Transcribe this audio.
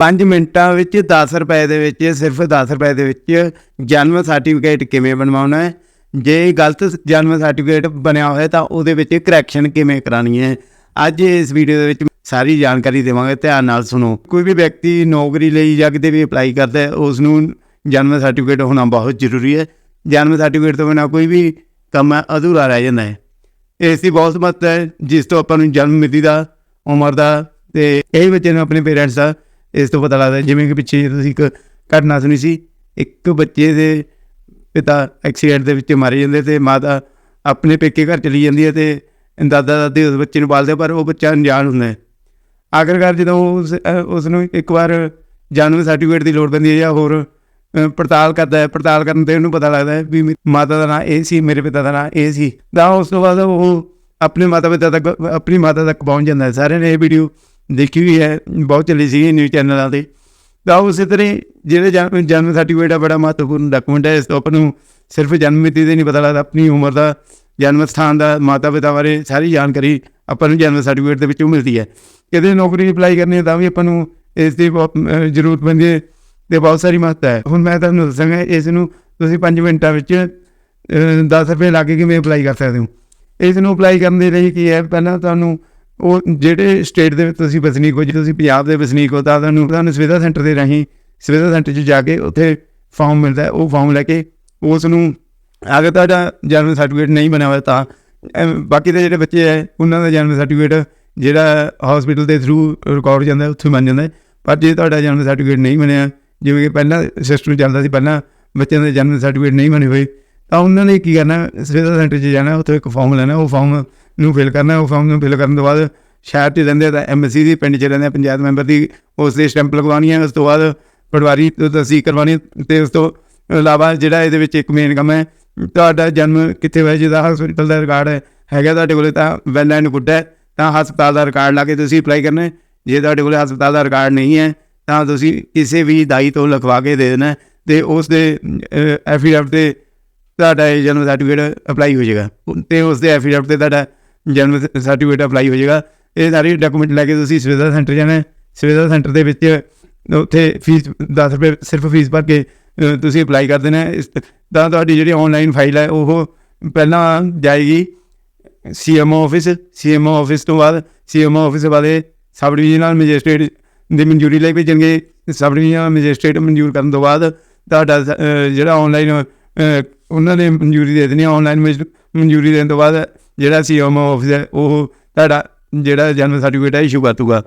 5 ਮਿੰਟਾਂ ਵਿੱਚ 10 ਰੁਪਏ ਦੇ ਵਿੱਚ, ਸਿਰਫ 10 ਰੁਪਏ ਦੇ ਵਿੱਚ ਜਨਮ ਸਰਟੀਫਿਕੇਟ ਕਿਵੇਂ ਬਣਵਾਉਣਾ ਹੈ? ਜੇ ਗਲਤ ਜਨਮ ਸਰਟੀਫਿਕੇਟ ਬਣਿਆ ਹੋਇਆ ਤਾਂ ਉਹਦੇ ਵਿੱਚ ਕਰੈਕਸ਼ਨ ਕਿਵੇਂ ਕਰਾਣੀ ਹੈ? ਅੱਜ ਇਸ ਵੀਡੀਓ ਦੇ ਵਿੱਚ ਸਾਰੀ ਜਾਣਕਾਰੀ ਦੇਵਾਂਗੇ, ਧਿਆਨ ਨਾਲ ਸੁਣੋ। ਕੋਈ ਵੀ ਵਿਅਕਤੀ ਨੌਕਰੀ ਲਈ ਜਾਂ ਕਿਤੇ ਵੀ ਅਪਲਾਈ ਕਰਦਾ ਹੈ ਉਸ ਨੂੰ ਜਨਮ ਸਰਟੀਫਿਕੇਟ ਹੋਣਾ ਬਹੁਤ ਜ਼ਰੂਰੀ ਹੈ। ਜਨਮ ਸਰਟੀਫਿਕੇਟ ਤੋਂ ਬਿਨਾਂ ਕੋਈ ਵੀ ਕੰਮ ਅਧੂਰਾ ਰਹਿ ਜਾਂਦਾ ਹੈ। ਇਸ ਦੀ ਬਹੁਤ ਮਹੱਤਤਾ ਹੈ, ਜਿਸ ਤੋਂ ਆਪਾਂ ਨੂੰ ਜਨਮ ਮਿਤੀ ਦਾ, ਉਮਰ ਦਾ ਤੇ ਇਹ ਬੱਚੇ ਨੂੰ ਆਪਣੇ ਪੇਰੈਂਟਸ ਦਾ ਇਸ ਤੋਂ ਪਤਾ ਲੱਗਦਾ ਜਿਵੇਂ ਕਿ ਪਿੱਛੇ ਜਿਹੇ ਤੁਸੀਂ ਇੱਕ ਘਟਨਾ ਸੁਣੀ ਸੀ, ਇੱਕ ਬੱਚੇ ਦੇ ਪਿਤਾ ਐਕਸੀਡੈਂਟ ਦੇ ਵਿੱਚ ਮਾਰੇ ਜਾਂਦੇ ਤੇ ਮਾਤਾ ਆਪਣੇ ਪੇਕੇ ਘਰ ਚਲੀ ਜਾਂਦੀ ਹੈ ਤੇ ਦਾਦਾ ਦਾਦੀ ਉਸ ਬੱਚੇ ਨੂੰ ਪਾਲਦੇ ਪਰ ਉਹ ਬੱਚਾ ਅਣਜਾਣ ਹੁੰਦਾ ਹੈ। ਆਖਰਕਾਰ ਜਦੋਂ ਉਸ ਉਸ ਨੂੰ ਇੱਕ ਵਾਰ ਜਨਮ ਸਰਟੀਫਿਕੇਟ ਦੀ ਲੋੜ ਪੈਂਦੀ ਹੈ ਜਾਂ ਹੋਰ ਪੜਤਾਲ ਕਰਦਾ ਹੈ, ਪੜਤਾਲ ਕਰਨ ਤੇ ਉਹਨੂੰ ਪਤਾ ਲੱਗਦਾ ਹੈ ਵੀ ਮਾਤਾ ਦਾ ਨਾਂ ਇਹ ਸੀ, ਮੇਰੇ ਪਿਤਾ ਦਾ ਨਾਂ ਇਹ ਸੀ। ਤਾਂ ਉਸ ਤੋਂ ਬਾਅਦ ਉਹ ਆਪਣੇ ਮਾਤਾ ਪਿਤਾ ਤੱਕ, ਆਪਣੀ ਮਾਤਾ ਤੱਕ ਪਹੁੰਚ ਜਾਂਦਾ ਹੈ। ਸਾਰਿਆਂ ਨੇ ਇਹ ਵੀਡੀਓ ਦੇਖੀ ਹੋਈ ਹੈ, ਬਹੁਤ ਚੱਲੀ ਸੀ ਨਿਊਜ਼ ਚੈਨਲਾਂ ਤੇ। ਤਾਂ ਉਸੇ ਤਰ੍ਹਾਂ ਜਿਹੜੇ ਜਨਮ ਜਨਮ ਸਰਟੀਫਿਕੇਟ ਆ, ਬੜਾ ਮਹੱਤਵਪੂਰਨ ਡਾਕੂਮੈਂਟ ਹੈ। ਇਸ ਤੋਂ ਆਪਾਂ ਨੂੰ ਸਿਰਫ ਜਨਮ ਮਿਤੀ ਦੇ ਨਹੀਂ ਪਤਾ ਲੱਗਦਾ, ਆਪਣੀ ਉਮਰ ਦਾ, ਜਨਮ ਸਥਾਨ ਦਾ ਮਾਤਾ ਪਿਤਾ ਬਾਰੇ ਸਾਰੀ ਜਾਣਕਾਰੀ ਆਪਾਂ ਨੂੰ ਜਨਮ ਸਰਟੀਫਿਕੇਟ ਦੇ ਵਿੱਚੋਂ ਮਿਲਦੀ ਹੈ। ਕਿਤੇ ਨੌਕਰੀ ਅਪਲਾਈ ਕਰਨੀ ਹੈ ਤਾਂ ਵੀ ਆਪਾਂ ਨੂੰ ਇਸ ਦੀ ਬਹੁਤ ਜ਼ਰੂਰਤ ਪੈਂਦੀ ਹੈ ਤੇ ਬਹੁਤ ਸਾਰੀ ਮਹੱਤਤਾ ਹੈ। ਹੁਣ ਮੈਂ ਤੁਹਾਨੂੰ ਦੱਸਾਂਗਾ, ਇਸ ਨੂੰ ਤੁਸੀਂ 5 ਮਿੰਟਾਂ ਵਿੱਚ 10 ਰੁਪਏ ਲਾ ਕੇ ਕਿਵੇਂ ਅਪਲਾਈ ਕਰ ਸਕਦੇ ਹੋ। ਇਸ ਨੂੰ ਅਪਲਾਈ ਕਰਨ ਦੇ ਲਈ ਕੀ ਹੈ? ਪਹਿਲਾਂ ਤੁਹਾਨੂੰ ਉਹ ਜਿਹੜੇ ਸਟੇਟ ਦੇ ਵਿੱਚ ਤੁਸੀਂ ਵਸਨੀਕ ਹੋ, ਜੇ ਤੁਸੀਂ ਪੰਜਾਬ ਦੇ ਵਸਨੀਕ ਹੋ, ਤਾਂ ਤੁਹਾਨੂੰ ਤੁਹਾਨੂੰ ਸੁਵਿਧਾ ਸੈਂਟਰ ਦੇ ਰਾਹੀਂ ਸੁਵਿਧਾ ਸੈਂਟਰ 'ਚ ਜਾ ਕੇ ਉੱਥੇ ਫਾਰਮ ਮਿਲਦਾ ਹੈ। ਉਹ ਫਾਰਮ ਲੈ ਕੇ ਉਸ ਨੂੰ ਅਗਰ ਤੁਹਾਡਾ ਜਨਮ ਸਰਟੀਫਿਕੇਟ ਨਹੀਂ ਬਣਿਆ ਹੋਇਆ ਤਾਂ ਬਾਕੀ ਦੇ ਜਿਹੜੇ ਬੱਚੇ ਹੈ, ਉਹਨਾਂ ਦਾ ਜਨਮ ਸਰਟੀਫਿਕੇਟ ਜਿਹੜਾ ਹਸਪੀਟਲ ਦੇ ਥਰੂ ਰਿਕਾਰਡ ਜਾਂਦਾ ਉੱਥੇ ਬਣ ਜਾਂਦਾ ਪਰ ਜੇ ਤੁਹਾਡਾ ਜਨਮ ਸਰਟੀਫਿਕੇਟ ਨਹੀਂ ਬਣਿਆ, ਜਿਵੇਂ ਕਿ ਪਹਿਲਾਂ ਸਿਸਟਮ ਚੱਲਦਾ ਸੀ, ਪਹਿਲਾਂ ਬੱਚਿਆਂ ਦੇ ਜਨਮ ਸਰਟੀਫਿਕੇਟ ਨਹੀਂ ਬਣੇ ਹੋਏ ਤਾਂ ਉਹਨਾਂ ਨੇ ਕੀ ਕਰਨਾ ਸੁਵਿਧਾ ਸੈਂਟਰ 'ਚ ਜਾਣਾ, ਉੱਥੇ ਇੱਕ ਫਾਰਮ ਲੈਣਾ, ਉਹ ਫਾਰਮ ਨੂੰ ਫਿਲ ਕਰਨਾ, ਉਹ ਫਾਰਮ ਨੂੰ ਫਿਲ ਕਰਨ ਤੋਂ ਬਾਅਦ ਸ਼ਹਿਰ 'ਚ ਰਹਿੰਦੇ ਆ ਤਾਂ ਐਮਐਸਸੀ ਦੀ ਪਿੰਡ 'ਚ ਰਹਿੰਦੇ ਆ, ਪੰਚਾਇਤ ਮੈਂਬਰ ਦੀ, ਉਸ ਦੇ ਸਟੈਂਪ ਲਗਵਾਉਣੀ ਹੈ ਉਸ ਤੋਂ ਬਾਅਦ ਪਟਵਾਰੀ ਤੋਂ ਤਸਦੀਕ ਕਰਵਾਉਣੀ ਹੈ ਤੇ ਉਸ ਤੋਂ ਇਲਾਵਾ ਜਿਹੜਾ ਇਹਦੇ ਵਿੱਚ ਇੱਕ ਮੇਨ ਕੰਮ ਹੈ, ਤੁਹਾਡਾ ਜਨਮ ਕਿੱਥੇ ਹੋਇਆ, ਜਿਹਦਾ ਹਸਪੀਟਲ ਦਾ ਰਿਕਾਰਡ ਹੈ ਹੈਗਾ ਤੁਹਾਡੇ ਕੋਲੇ, ਤਾਂ ਵੈਲ ਐਂਡ ਗੁੱਡ ਹੈ, ਤਾਂ ਹਸਪਤਾਲ ਦਾ ਰਿਕਾਰਡ ਲਾ ਕੇ ਤੁਸੀਂ ਅਪਲਾਈ ਕਰਨਾ ਜੇ ਤੁਹਾਡੇ ਕੋਲੇ ਹਸਪਤਾਲ ਦਾ ਰਿਕਾਰਡ ਨਹੀਂ ਹੈ, ਤਾਂ ਤੁਸੀਂ ਕਿਸੇ ਵੀ ਦਾਈ ਤੋਂ ਲਿਖਵਾ ਕੇ ਦੇ ਦੇਣਾ ਹੈ ਤੇ ਉਸ ਦੇ ਐਫੀਡੈਵਿਟ ਤੇ ਤੁਹਾਡਾ ਇਹ ਜਨਮ ਸਰਟੀਫਿਕੇਟ ਅਪਲਾਈ ਹੋ ਜਾਏਗਾ। ਤੇ ਉਸ ਦੇ ਐਫੀਡੈਵਿਟ ਤੇ ਤੁਹਾਡਾ ਜਨਮ ਸਰਟੀਫਿਕੇਟ ਅਪਲਾਈ ਹੋ ਜਾਏਗਾ। ਇਹ ਸਾਰੇ ਡਾਕੂਮੈਂਟ ਲੈ ਕੇ ਤੁਸੀਂ ਸਵੇਦਾ ਸੈਂਟਰ ਜਾਣਾ ਸਵੇਦਾ ਸੈਂਟਰ ਦੇ ਵਿੱਚ ਉੱਥੇ ਫੀਸ 10 ਰੁਪਏ ਸਿਰਫ ਫੀਸ ਭਰ ਕੇ ਤੁਸੀਂ ਅਪਲਾਈ ਕਰ ਦੇਣਾ ਇਸ ਤਾਂ ਤੁਹਾਡੀ ਜਿਹੜੀ ਆਨਲਾਈਨ ਫਾਈਲ ਹੈ ਉਹ ਪਹਿਲਾਂ ਜਾਏਗੀ ਸੀਐਮਓ ਆਫਿਸ ਸੀਐਮਓ ਆਫਿਸ ਤੋਂ ਬਾਅਦ ਸੀਐਮਓ ਆਫਿਸ ਵਾਲੇ ਸਬ ਡਿਵੀਜ਼ਨਲ ਮੈਜਿਸਟ੍ਰੇਟ ਦੀ ਮਨਜ਼ੂਰੀ ਲੈ ਕੇ ਭੇਜਣਗੇ ਸਬ ਡਿਵੀਜ਼ਨਲ ਮੈਜਿਸਟ੍ਰੇਟ ਮਨਜ਼ੂਰ ਕਰਨ ਤੋਂ ਬਾਅਦ ਤੁਹਾਡਾ ਅ, ਜਿਹੜਾ ਆਨਲਾਈਨ ਉਹਨਾਂ ਨੇ ਮਨਜ਼ੂਰੀ ਦੇ ਦੇਣੀ ਆਨਲਾਈਨ ਮਨਜ਼ੂਰੀ ਦੇਣ ਤੋਂ ਬਾਅਦ ਜਿਹੜਾ ਸੀ ਸੀਐਮਓ ਆਫਿਸ ਹੈ, ਉਹ ਤੁਹਾਡਾ ਜਿਹੜਾ ਜਨਮ ਸਰਟੀਫਿਕੇਟ ਹੈ ਇਸ਼ੂ ਕਰ ਦੂਗਾ